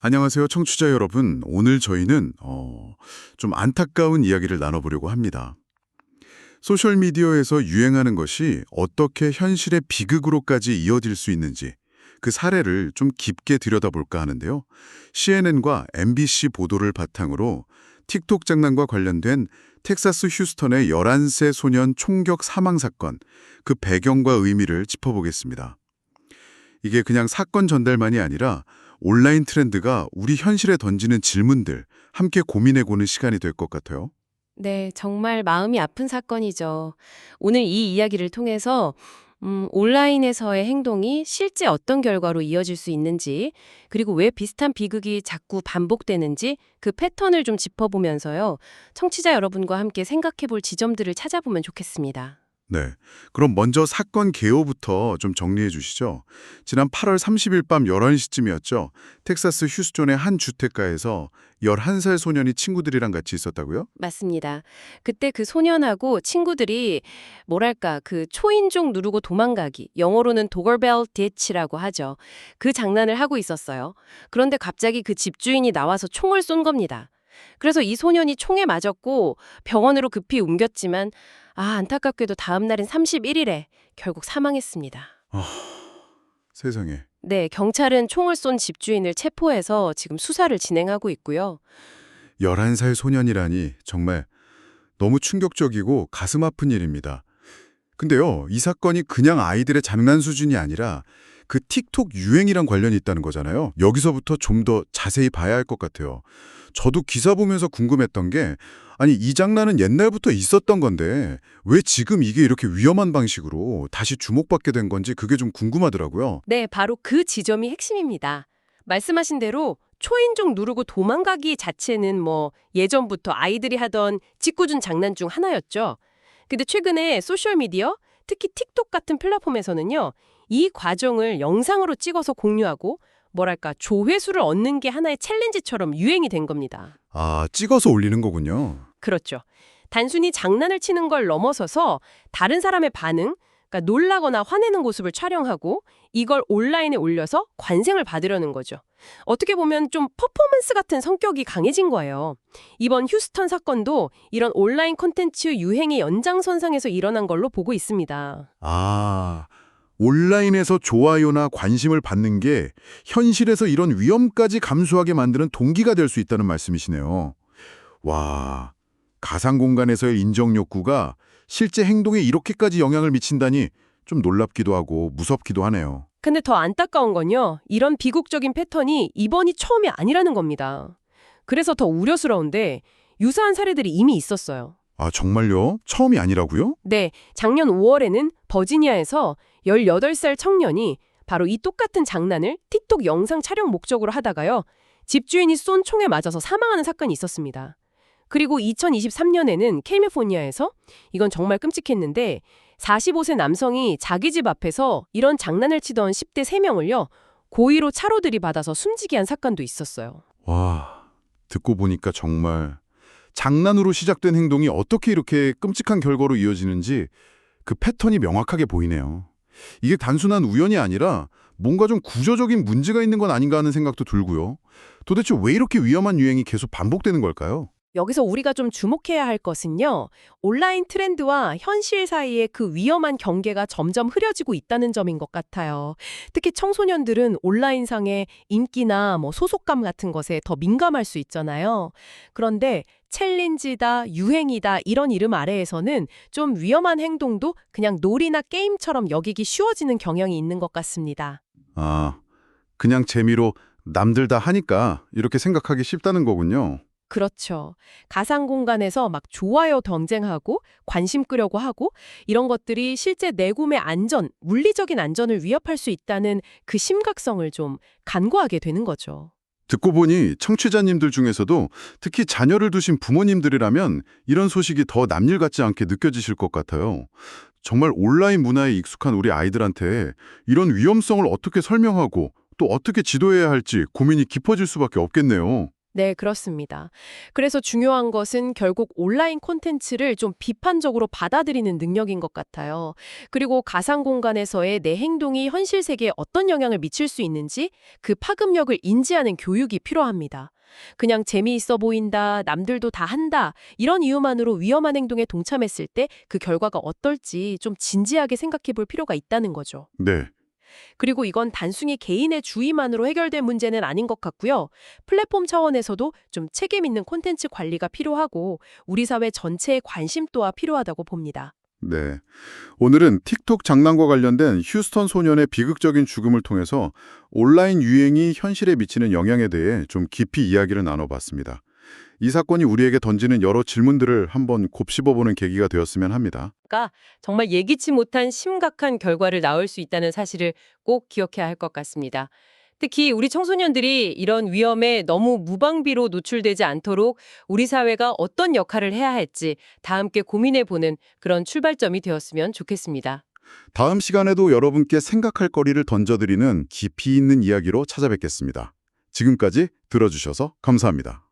안녕하세요, 청취자 여러분. 오늘 저희는 어, 좀 안타까운 이야기를 나눠보려고 합니다. 소셜미디어에서 유행하는 것이 어떻게 현실의 비극으로까지 이어질 수 있는지 그 사례를 좀 깊게 들여다볼까 하는데요. CNN과 MBC 보도를 바탕으로 틱톡 장난과 관련된 텍사스 휴스턴의 11세 소년 총격 사망 사건, 그 배경과 의미를 짚어보겠습니다. 이게 그냥 사건 전달만이 아니라 온라인 트렌드가 우리 현실에 던지는 질문들 함께 고민해보는 시간이 될 것 같아요. 네, 정말 마음이 아픈 사건이죠. 오늘 이 이야기를 통해서 음, 온라인에서의 행동이 실제 어떤 결과로 이어질 수 있는지, 그리고 왜 비슷한 비극이 자꾸 반복되는지 그 패턴을 좀 짚어보면서요. 청취자 여러분과 함께 생각해 볼 지점들을 찾아보면 좋겠습니다. 네. 그럼 먼저 사건 개요부터 좀 정리해 주시죠. 지난 8월 30일 밤 11시쯤이었죠. 텍사스 휴스턴의 한 주택가에서 11살 소년이 친구들이랑 같이 있었다고요? 맞습니다. 그때 그 소년하고 친구들이 뭐랄까 그 초인종 누르고 도망가기, 영어로는 도거벨 디치라고 하죠. 그 장난을 하고 있었어요. 그런데 갑자기 그 집주인이 나와서 총을 쏜 겁니다. 그래서 이 소년이 총에 맞았고 병원으로 급히 옮겼지만 아 안타깝게도 다음 날인 31일에 결국 사망했습니다. 세상에. 네, 경찰은 총을 쏜 집주인을 체포해서 지금 수사를 진행하고 있고요. 11살 소년이라니 정말 너무 충격적이고 가슴 아픈 일입니다. 근데요, 이 사건이 그냥 아이들의 장난 수준이 아니라 그 틱톡 유행이랑 관련이 있다는 거잖아요. 여기서부터 좀 더 자세히 봐야 할 것 같아요. 저도 기사 보면서 궁금했던 게 아니 이 장난은 옛날부터 있었던 건데 왜 지금 이게 이렇게 위험한 방식으로 다시 주목받게 된 건지 그게 좀 궁금하더라고요. 네, 바로 그 지점이 핵심입니다. 말씀하신 대로 초인종 누르고 도망가기 자체는 뭐 예전부터 아이들이 하던 짓궂은 장난 중 하나였죠. 근데 최근에 소셜미디어, 특히 틱톡 같은 플랫폼에서는요, 이 과정을 영상으로 찍어서 공유하고 뭐랄까 조회수를 얻는 게 하나의 챌린지처럼 유행이 된 겁니다. 아, 찍어서 올리는 거군요. 그렇죠. 단순히 장난을 치는 걸 넘어서서 다른 사람의 반응, 그러니까 놀라거나 화내는 모습을 촬영하고 이걸 온라인에 올려서 관생을 받으려는 거죠. 어떻게 보면 좀 퍼포먼스 같은 성격이 강해진 거예요. 이번 휴스턴 사건도 이런 온라인 콘텐츠 유행의 연장선상에서 일어난 걸로 보고 있습니다. 아, 온라인에서 좋아요나 관심을 받는 게 현실에서 이런 위험까지 감수하게 만드는 동기가 될 수 있다는 말씀이시네요. 와, 가상 공간에서의 인정 욕구가 실제 행동에 이렇게까지 영향을 미친다니 좀 놀랍기도 하고 무섭기도 하네요. 근데 더 안타까운 건요. 이런 비극적인 패턴이 이번이 처음이 아니라는 겁니다. 그래서 더 우려스러운데 유사한 사례들이 이미 있었어요. 아, 정말요? 처음이 아니라고요? 네, 작년 5월에는 버지니아에서 18살 청년이 바로 이 똑같은 장난을 틱톡 영상 촬영 목적으로 하다가요. 집주인이 쏜 총에 맞아서 사망하는 사건이 있었습니다. 그리고 2023년에는 캘리포니아에서 이건 정말 끔찍했는데 45세 남성이 자기 집 앞에서 이런 장난을 치던 10대 3명을요. 고의로 차로 들이받아서 숨지게 한 사건도 있었어요. 와, 듣고 보니까 정말 장난으로 시작된 행동이 어떻게 이렇게 끔찍한 결과로 이어지는지 그 패턴이 명확하게 보이네요. 이게 단순한 우연이 아니라 뭔가 좀 구조적인 문제가 있는 건 아닌가 하는 생각도 들고요. 도대체 왜 이렇게 위험한 유행이 계속 반복되는 걸까요? 여기서 우리가 좀 주목해야 할 것은요. 온라인 트렌드와 현실 사이의 그 위험한 경계가 점점 흐려지고 있다는 점인 것 같아요. 특히 청소년들은 온라인상의 인기나 뭐 소속감 같은 것에 더 민감할 수 있잖아요. 그런데 챌린지다, 유행이다 이런 이름 아래에서는 좀 위험한 행동도 그냥 놀이나 게임처럼 여기기 쉬워지는 경향이 있는 것 같습니다. 아, 그냥 재미로 남들 다 하니까 이렇게 생각하기 쉽다는 거군요. 그렇죠. 가상 공간에서 막 좋아요 경쟁하고 관심 끄려고 하고 이런 것들이 실제 내꿈의 안전, 물리적인 안전을 위협할 수 있다는 그 심각성을 좀 간과하게 되는 거죠. 듣고 보니 청취자님들 중에서도 특히 자녀를 두신 부모님들이라면 이런 소식이 더 남일 같지 않게 느껴지실 것 같아요. 정말 온라인 문화에 익숙한 우리 아이들한테 이런 위험성을 어떻게 설명하고 또 어떻게 지도해야 할지 고민이 깊어질 수밖에 없겠네요. 네, 그렇습니다. 그래서 중요한 것은 결국 온라인 콘텐츠를 좀 비판적으로 받아들이는 능력인 것 같아요. 그리고 가상 공간에서의 내 행동이 현실 세계에 어떤 영향을 미칠 수 있는지 그 파급력을 인지하는 교육이 필요합니다. 그냥 재미있어 보인다, 남들도 다 한다, 이런 이유만으로 위험한 행동에 동참했을 때 그 결과가 어떨지 좀 진지하게 생각해 볼 필요가 있다는 거죠. 네. 그리고 이건 단순히 개인의 주의만으로 해결될 문제는 아닌 것 같고요. 플랫폼 차원에서도 좀 책임 있는 콘텐츠 관리가 필요하고 우리 사회 전체의 관심도와 필요하다고 봅니다. 네. 오늘은 틱톡 장난과 관련된 휴스턴 소년의 비극적인 죽음을 통해서 온라인 유행이 현실에 미치는 영향에 대해 좀 깊이 이야기를 나눠봤습니다. 이 사건이 우리에게 던지는 여러 질문들을 한번 곱씹어보는 계기가 되었으면 합니다. 정말 예기치 못한 심각한 결과를 낳을 수 있다는 사실을 꼭 기억해야 할 것 같습니다. 특히 우리 청소년들이 이런 위험에 너무 무방비로 노출되지 않도록 우리 사회가 어떤 역할을 해야 할지 다 함께 고민해 보는 그런 출발점이 되었으면 좋겠습니다. 다음 시간에도 여러분께 생각할 거리를 던져드리는 깊이 있는 이야기로 찾아뵙겠습니다. 지금까지 들어주셔서 감사합니다.